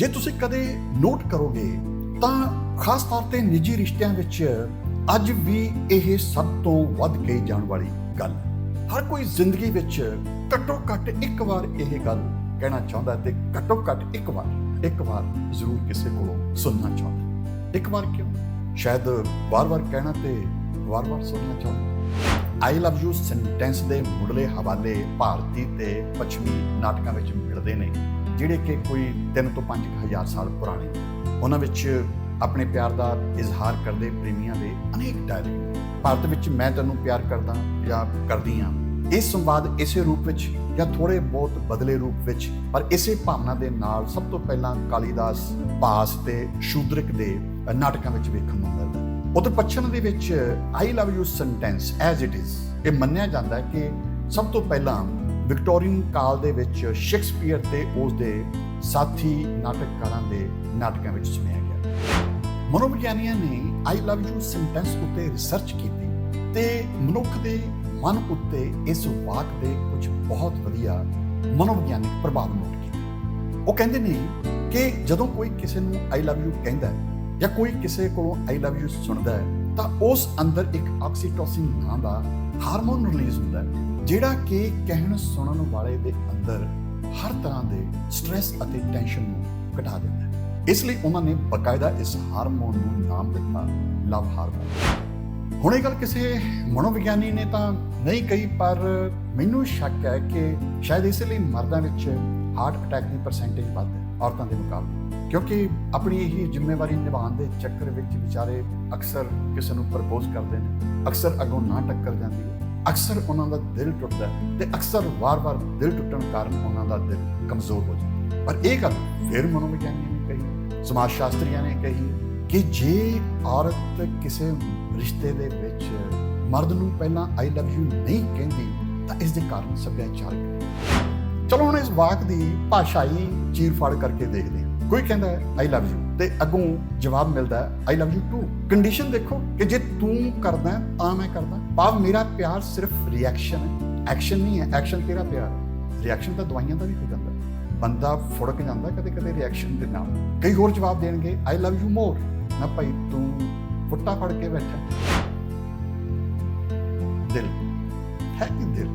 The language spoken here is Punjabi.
ਜੇ ਤੁਸੀਂ ਕਦੇ ਨੋਟ ਕਰੋਗੇ, ਤਾਂ ਖਾਸ ਤੌਰ ਤੇ ਨਿੱਜੀ ਰਿਸ਼ਤਿਆਂ ਵਿੱਚ ਅੱਜ ਵੀ ਇਹ ਸਭ ਤੋਂ ਵੱਧ ਕਹੀ ਜਾਣ ਵਾਲੀ ਗੱਲ। ਹਰ ਕੋਈ ਜ਼ਿੰਦਗੀ ਵਿੱਚ ਘੱਟੋ ਘੱਟ ਇੱਕ ਵਾਰ ਇਹ ਗੱਲ ਕਹਿਣਾ ਚਾਹੁੰਦਾ ਹੈ ਤੇ ਘੱਟੋ ਘੱਟ ਇੱਕ ਵਾਰ ਇੱਕ ਵਾਰ ਜ਼ਰੂਰ ਕਿਸੇ ਕੋਲੋਂ ਸੁਣਨਾ ਚਾਹੁੰਦਾ। ਇੱਕ ਵਾਰ ਕਿਉਂ? ਸ਼ਾਇਦ ਵਾਰ-ਵਾਰ ਕਹਿਣਾ ਤੇ ਵਾਰ-ਵਾਰ ਸੁਣਨਾ ਚਾਹੁੰਦਾ। ਆਈ ਲਵ ਯੂ ਸੈਂਟੈਂਸ ਦੇ ਮੁੱਢਲੇ ਹਵਾਲੇ ਭਾਰਤੀ ਤੇ ਪੱਛਮੀ ਨਾਟਕਾਂ ਵਿੱਚ ਮਿਲਦੇ ਨੇ। ਜਿਹੜੇ ਕਿ ਕੋਈ 3 ਤੋਂ 5000 ਸਾਲ ਪੁਰਾਣੇ ਉਹਨਾਂ ਵਿੱਚ ਆਪਣੇ ਪਿਆਰ ਦਾ ਇਜ਼ਹਾਰ ਕਰਦੇ ਪ੍ਰੇਮੀਆਂ ਦੇ ਅਨੇਕ ਡਾਇਲੌਗ ਭਾਰਤ ਵਿੱਚ ਮੈਂ ਤੈਨੂੰ ਪਿਆਰ ਕਰਦਾ ਜਾਂ ਕਰਦੀ ਹਾਂ, ਇਹ ਸੰਵਾਦ ਇਸੇ ਰੂਪ ਵਿੱਚ ਜਾਂ ਥੋੜੇ ਬਹੁਤ ਬਦਲੇ ਰੂਪ ਵਿੱਚ, ਪਰ ਇਸੇ ਭਾਵਨਾ ਦੇ ਨਾਲ ਸਭ ਤੋਂ ਪਹਿਲਾਂ ਕਾਲੀਦਾਸ ਪਾਸ ਤੇ ਸ਼ੂਦਰਕ ਦੇ ਨਾਟਕਾਂ ਵਿੱਚ ਵੇਖਣ ਨੂੰ ਮਿਲਦਾ ਹੈ। ਉਧਰ ਪੱਛਮ ਦੇ ਵਿੱਚ I love you sentence as it is ਇਹ ਮੰਨਿਆ ਜਾਂਦਾ ਕਿ ਸਭ ਤੋਂ ਪਹਿਲਾਂ ਵਿਕਟੋਰੀਅਨ ਕਾਲ ਦੇ ਵਿੱਚ ਸ਼ੇਕਸਪੀਅਰ ਤੇ ਉਸ ਦੇ ਸਾਥੀ ਨਾਟਕਕਾਰਾਂ ਦੇ ਨਾਟਕਾਂ ਵਿੱਚ ਸੁਣਿਆ ਗਿਆ। ਮਨੋਵਿਗਿਆਨੀਆਂ ਨੇ ਆਈ ਲਵ ਯੂ ਸੈਂਟੈਂਸ ਉੱਤੇ ਰਿਸਰਚ ਕੀਤੀ ਤੇ ਮਨੁੱਖ ਦੇ ਮਨ ਉੱਤੇ ਇਸ ਵਾਕ ਦੇ ਕੁਝ ਬਹੁਤ ਵਧੀਆ ਮਨੋਵਿਗਿਆਨਿਕ ਪ੍ਰਭਾਵ ਨੋਟ ਕੀਤੇ। ਉਹ ਕਹਿੰਦੇ ਨੇ ਕਿ ਜਦੋਂ ਕੋਈ ਕਿਸੇ ਨੂੰ ਆਈ ਲਵ ਯੂ ਕਹਿੰਦਾ ਹੈ ਜਾਂ ਕੋਈ ਕਿਸੇ ਕੋਲੋਂ ਆਈ ਲਵ ਯੂ ਸੁਣਦਾ ਹੈ ਤਾਂ ਉਸ ਅੰਦਰ ਇੱਕ ਆਕਸੀਟੋਸਿਨ ਨਾਂ ਦਾ ਹਾਰਮੋਨ ਰਿਲੀਜ਼ ਹੁੰਦਾ ਹੈ, ਜਿਹੜਾ ਕਿ ਕਹਿਣ ਸੁਣਨ ਵਾਲੇ ਦੇ ਅੰਦਰ ਹਰ ਤਰ੍ਹਾਂ ਦੇ ਸਟ੍ਰੈਸ ਅਤੇ ਟੈਨਸ਼ਨ ਨੂੰ ਘਟਾ ਦਿੰਦਾ ਹੈ। ਇਸ ਲਈ ਉਹਨਾਂ ਨੇ ਬਕਾਇਦਾ ਇਸ ਹਾਰਮੋਨ ਨੂੰ ਨਾਮ ਦਿੱਤਾ ਲਵ ਹਾਰਮੋਨ। ਹੁਣ ਇਹ ਗੱਲ ਕਿਸੇ ਮਨੋਵਿਗਿਆਨੀ ਨੇ ਤਾਂ ਨਹੀਂ ਕਹੀ, ਪਰ ਮੈਨੂੰ ਸ਼ੱਕ ਹੈ ਕਿ ਸ਼ਾਇਦ ਇਸੇ ਲਈ ਮਰਦਾਂ ਵਿੱਚ ਹਾਰਟ ਅਟੈਕ ਦੀ ਪਰਸੈਂਟੇਜ ਵੱਧ ਹੈ ਔਰਤਾਂ ਦੇ ਮੁਕਾਬਲੇ। ਕਿਉਂਕਿ ਆਪਣੀ ਇਹ ਜ਼ਿੰਮੇਵਾਰੀ ਨਿਭਾਉਣ ਦੇ ਚੱਕਰ ਵਿੱਚ ਵਿਚਾਰੇ ਅਕਸਰ ਕਿਸੇ ਨੂੰ ਪ੍ਰਪੋਜ਼ ਕਰਦੇ ਨੇ, ਅਕਸਰ ਅੱਗੋਂ ਨਾ ਟੱਕਰ ਜਾਂਦੀ ਹੈ, ਅਕਸਰ ਉਹਨਾਂ ਦਾ ਦਿਲ ਟੁੱਟਦਾ ਹੈ ਤੇ ਅਕਸਰ ਵਾਰ-ਵਾਰ ਦਿਲ ਟੁੱਟਣ ਕਾਰਨ ਉਹਨਾਂ ਦਾ ਦਿਲ ਕਮਜ਼ੋਰ ਹੋ ਜਾਂਦਾ ਪਰ ਇਹ ਗੱਲ ਫਿਰ ਮਨੋਵਿਗਿਆਨੀਆਂ ਨੇ ਕਹੀ ਸਮਾਜ ਸ਼ਾਸਤਰੀਆਂ ਨੇ ਕਹੀ ਕਿ ਜੇ ਔਰਤ ਕਿਸੇ ਰਿਸ਼ਤੇ ਦੇ ਵਿੱਚ ਮਰਦ ਨੂੰ ਪਹਿਲਾਂ ਆਈ ਲਵ ਯੂ ਨਹੀਂ ਕਹਿੰਦੀ, ਤਾਂ ਇਸ ਦੇ ਕਾਰਨ ਸੱਭਿਆਚਾਰਕ ਚਲੋ ਹੁਣ ਇਸ ਵਾਕ ਦੀ ਭਾਸ਼ਾਈ ਚੀਰਫਾੜ ਕਰਕੇ ਦੇਖਦੇ ਹਾਂ। ਕੋਈ ਕਹਿੰਦਾ ਆਈ ਲਵ ਯੂ ਤੇ ਅੱਗੋਂ ਜਵਾਬ ਮਿਲਦਾ I love you too condition ਦੇਖੋ ਕਿ ਜੇ ਤੂੰ ਕਰਦਾ ਤਾਂ ਮੈਂ ਕਰਦਾ ਭਾਵ ਮੇਰਾ ਪਿਆਰ ਸਿਰਫ ਰਿਐਕਸ਼ਨ ਹੈ। ਐਕਸ਼ਨ ਨਹੀਂ ਹੈ ਐਕਸ਼ਨ ਤੇਰਾ ਪਿਆਰ ਰਿਐਕਸ਼ਨ ਤਾਂ ਦਵਾਈਆਂ ਦਾ ਵੀ ਹੋ ਜਾਂਦਾ ਬੰਦਾ ਫੁੜਕ ਜਾਂਦਾ ਕਦੇ ਕਦੇ ਰਿਐਕਸ਼ਨ ਦੇ ਨਾਲ। ਕਈ ਹੋਰ ਜਵਾਬ ਦੇਣਗੇ ਆਈ ਲਵ ਯੂ ਮੋਰ ਨਾ ਭਾਈ, ਤੂੰ ਫੁੱਟਾ ਫੜ ਕੇ ਬੈਠਾ ਦਿਲ। ਹੈ ਕਿ ਦਿਲ?